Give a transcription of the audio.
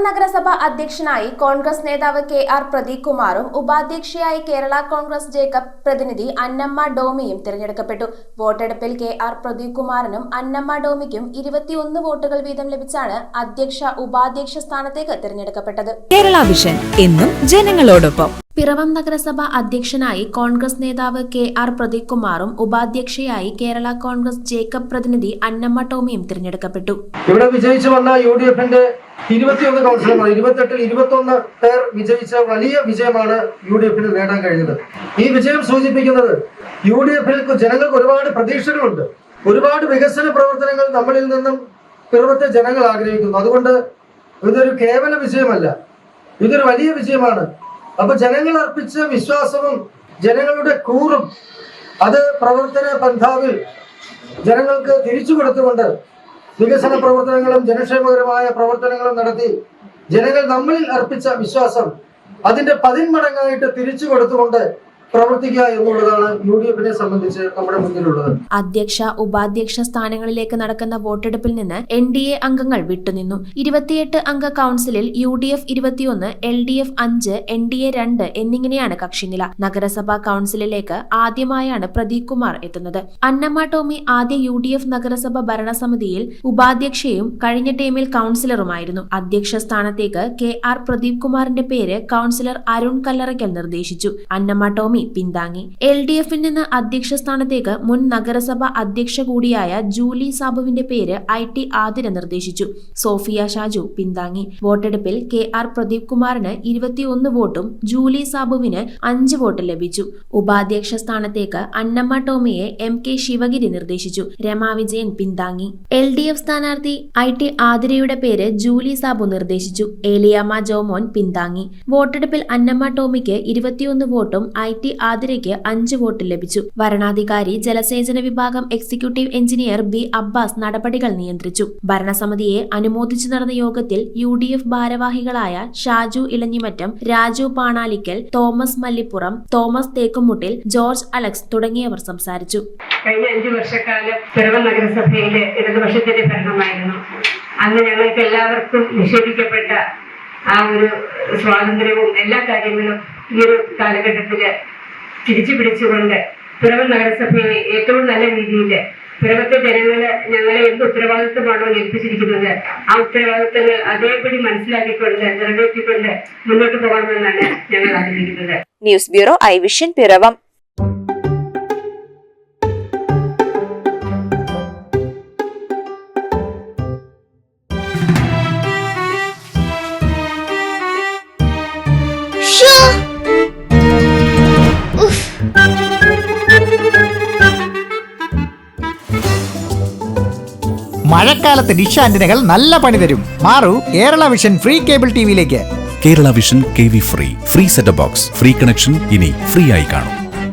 അധ്യക്ഷനായി കോൺഗ്രസ് നേതാവ് K R Pradeep കുമാറും ഉപാധ്യക്ഷയായി കേരള കോൺഗ്രസ് ജേക്കബ് പ്രതിനിധി അന്നമ്മ ഡോമിയും തിരഞ്ഞെടുക്കപ്പെട്ടു. വോട്ടെടുപ്പിൽ കെ ആർ പ്രദീപ് കുമാറിനും അന്നമ്മ ഡോമിക്കും ഇരുപത്തിയൊന്ന് വോട്ടുകൾ വീതം ലഭിച്ചാണ് അധ്യക്ഷ ഉപാധ്യക്ഷ സ്ഥാനത്തേക്ക് തിരഞ്ഞെടുക്കപ്പെട്ടത്. കേരള വിഷൻ എന്നും ജനങ്ങളോടൊപ്പം. പിറവം നഗരസഭ അധ്യക്ഷനായി കോൺഗ്രസ് നേതാവ് കെ ആർ പ്രദീപ് കുമാറും ഉപാധ്യക്ഷയായി കേരള കോൺഗ്രസ് ജേക്കബ് പ്രതിനിധി അന്നമ്മ ടോമിയും തിരഞ്ഞെടുക്കപ്പെട്ടു. ഇവിടെ വിജയിച്ചു വന്ന യു ഡി എഫിന്റെ ഇരുപത്തിയൊന്ന് കൗൺസിലർമാർ ഇരുപത്തെട്ടിൽ ഇരുപത്തൊന്ന് പേർ വിജയിച്ച വലിയ വിജയമാണ് യു ഡി എഫിന് നേടാൻ കഴിഞ്ഞത്. ഈ വിജയം സൂചിപ്പിക്കുന്നത് യു ഡി എഫിൽ ജനങ്ങൾക്ക് ഒരുപാട് പ്രതീക്ഷകളുണ്ട്. ഒരുപാട് വികസന പ്രവർത്തനങ്ങൾ നമ്മളിൽ നിന്നും പിറവത്തെ ജനങ്ങൾ ആഗ്രഹിക്കുന്നു. അതുകൊണ്ട് ഇതൊരു കേവല വിജയമല്ല. ഇതൊരു വലിയ വിജയമാണ്. അപ്പൊ ജനങ്ങൾ അർപ്പിച്ച വിശ്വാസവും ജനങ്ങളുടെ കൂറും അത് പ്രവർത്തന പന്ഥാവിൽ ജനങ്ങൾക്ക് തിരിച്ചു കൊടുത്തുകൊണ്ട് വികസന പ്രവർത്തനങ്ങളും ജനക്ഷേമകരമായ പ്രവർത്തനങ്ങളും നടത്തി ജനങ്ങൾ നമ്മളിൽ അർപ്പിച്ച വിശ്വാസം അതിന്റെ പതിന്മടങ്ങായിട്ട് തിരിച്ചു കൊടുത്തുകൊണ്ട് പ്രവർത്തിക്കുക എന്നുള്ളതാണ് യു ഡി എഫിനെ സംബന്ധിച്ച് നമ്മുടെ മുന്നിലുള്ളത്. അധ്യക്ഷ ഉപാധ്യക്ഷ സ്ഥാനങ്ങളിലേക്ക് നടക്കുന്ന വോട്ടെടുപ്പിൽ നിന്ന് എൻ ഡി എ അംഗങ്ങൾ വിട്ടുനിന്നു. ഇരുപത്തിയെട്ട് അംഗ കൌൺസിലിൽ യു ഡി എഫ് ഇരുപത്തിയൊന്ന് എൽ ഡി എഫ് അഞ്ച് എൻ ഡി എ രണ്ട് എന്നിങ്ങനെയാണ് കക്ഷിനില. നഗരസഭാ കൌൺസിലിലേക്ക് ആദ്യമായാണ് പ്രദീപ് കുമാർ എത്തുന്നത്. അന്നമ്മ ടോമി ആദ്യ യു ഡി എഫ് നഗരസഭ ഭരണസമിതിയിൽ ഉപാധ്യക്ഷയും കഴിഞ്ഞ ടൈമിൽ കൌൺസിലറുമായിരുന്നു. അധ്യക്ഷ സ്ഥാനത്തേക്ക് കെ ആർ പ്രദീപ് കുമാറിന്റെ പേര് കൌൺസിലർ അരുൺ കല്ലറയ്ക്കൽ നിർദ്ദേശിച്ചു. അന്നമ്മ ടോമി പിന്താങ്ങി. എൽ ഡി എഫിൽ നിന്ന് അധ്യക്ഷ സ്ഥാനത്തേക്ക് മുൻ നഗരസഭ അധ്യക്ഷ കൂടിയായ ജൂലി സാബുവിന്റെ പേര് ഐ ടി ആതിര നിർദ്ദേശിച്ചു. സോഫിയ ഷാജു പിന്താങ്ങി. വോട്ടെടുപ്പിൽ കെ ആർ പ്രദീപ് കുമാറിന് ഇരുപത്തിയൊന്ന് വോട്ടും ജൂലി സാബുവിന് അഞ്ച് വോട്ട് ലഭിച്ചു. ഉപാധ്യക്ഷ സ്ഥാനത്തേക്ക് അന്നമ്മ ടോമിയെ എം കെ ശിവഗിരി നിർദ്ദേശിച്ചു. രമാ വിജയൻ പിന്താങ്ങി. എൽ ഡി എഫ് സ്ഥാനാർത്ഥി ഐ ടി ആതിരയുടെ പേര് ജൂലി സാബു നിർദ്ദേശിച്ചു. ഏലിയാമ ജോമോൻ പിന്താങ്ങി. വോട്ടെടുപ്പിൽ അന്നമ്മ ടോമിക്ക് ഇരുപത്തിയൊന്ന് വോട്ടും ഐ ടി ആതിരയ്ക്ക് അഞ്ച് വോട്ട് ലഭിച്ചു. ഭരണാധികാരി ജലസേചന വിഭാഗം എക്സിക്യൂട്ടീവ് എഞ്ചിനീയർ ബി അബ്ബാസ് നടപടികൾ നിയന്ത്രിച്ചു. ഭരണസമിതിയെ അനുമോദിച്ചു നടന്ന യോഗത്തിൽ യു ഡി എഫ് ഭാരവാഹികളായ Shaju Elanjimattam Raju Panalickal Thomas Mallippuram Thomas Thekkumuttil George Alex തുടങ്ങിയവർ സംസാരിച്ചു. കഴിഞ്ഞ അഞ്ചു വർഷക്കാലം പിറവം നഗരസഭയിലെ ഇടതുപക്ഷത്തിന്റെ ഭരണമായിരുന്നു. അന്ന് ഞങ്ങൾക്ക് എല്ലാവർക്കും നിഷേധിക്കപ്പെട്ട ആ ഒരു സ്വാതന്ത്ര്യവും എല്ലാ കാര്യങ്ങളും ഈ ഒരു കാലഘട്ടത്തിൽ തിരിച്ചു പിടിച്ചുകൊണ്ട് പിറവം നഗരസഭയെ ഏറ്റവും നല്ല രീതിയിൽ പിറവത്തെ ജനങ്ങൾ ഞങ്ങളെ എന്ത് ഉത്തരവാദിത്വമാണോ ഏൽപ്പിച്ചിരിക്കുന്നത് ആ ഉത്തരവാദിത്വങ്ങൾ അതേപടി മനസ്സിലാക്കിക്കൊണ്ട് നിറവേറ്റിക്കൊണ്ട് മുന്നോട്ട് പോകണമെന്നാണ് ഞങ്ങൾ ആഗ്രഹിക്കുന്നത്. News bureau I vision Piravom. മഴക്കാലത്ത് ഡിഷ് ആന്റിനകൾ നല്ല പണി തരും. മാറു Kerala vision free cable ടിവിയിലേക്ക് Kerala vision K V free. Free set box free connection ഇനി ഫ്രീ ആയി കാണും.